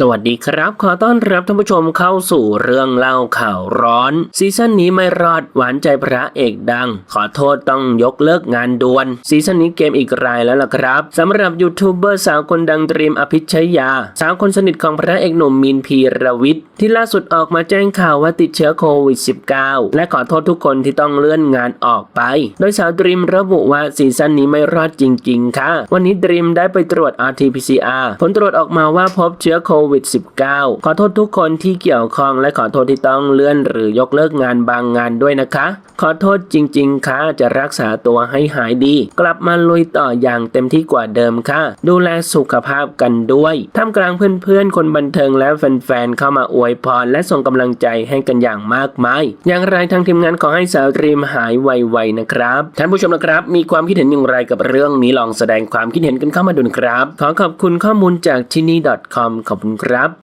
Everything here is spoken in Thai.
สวัสดีครับ ขอต้อนรับท่านผู้ชมเข้าสู่เรื่องเล่าข่าวร้อน ซีซั่นนี้ไม่รอดหวานใจพระเอกดัง ขอโทษต้องยกเลิกงานด่วน ซีซั่นนี้เกมอีกรายแล้วล่ะครับสำหรับยูทูบเบอร์สาวคนดังตรีมอภิชยา สาวคนสนิทของพระเอกหนุ่มมินพีรวิทย์ที่ล่าสุดออกมาแจ้งข่าวว่าติดเชื้อโควิด -19 และขอโทษทุกคนที่ต้องเลื่อนงานออกไป โดยสาวดรีมระบุว่าซีซั่นนี้ไม่รอดจริง ๆ ค่ะ วันนี้ดรีมได้ไปตรวจ RT-PCR ผลตรวจออกมาว่าพบเชื้อโควิดวิด -19 ขอโทษทุกคนที่เกี่ยวข้องและขอโทษที่ต้องเลื่อนหรือยกเลิกงานบางงานด้วยนะคะ ขอโทษจริง ๆค่ะจะรักษาตัวให้หายดี กลับมาลุยต่ออย่างเต็มที่กว่าเดิมค่ะ ดูแลสุขภาพกันด้วยท่ามกลางเพื่อนๆ คนบันเทิงและแฟนๆเข้ามาอวยพร และส่งกำลังใจให้กันอย่างมากมาย อย่างไรทางทีมงานขอให้สาวรีมหายไวๆนะครับท่านผู้ชมนะครับ มีความคิดเห็นอย่างไรกับเรื่องนี้ลองแสดงความคิดเห็นกันเข้ามาดูนะครับ ขอขอบคุณข้อมูลจากที่นี่ .com ขอบคุณครับ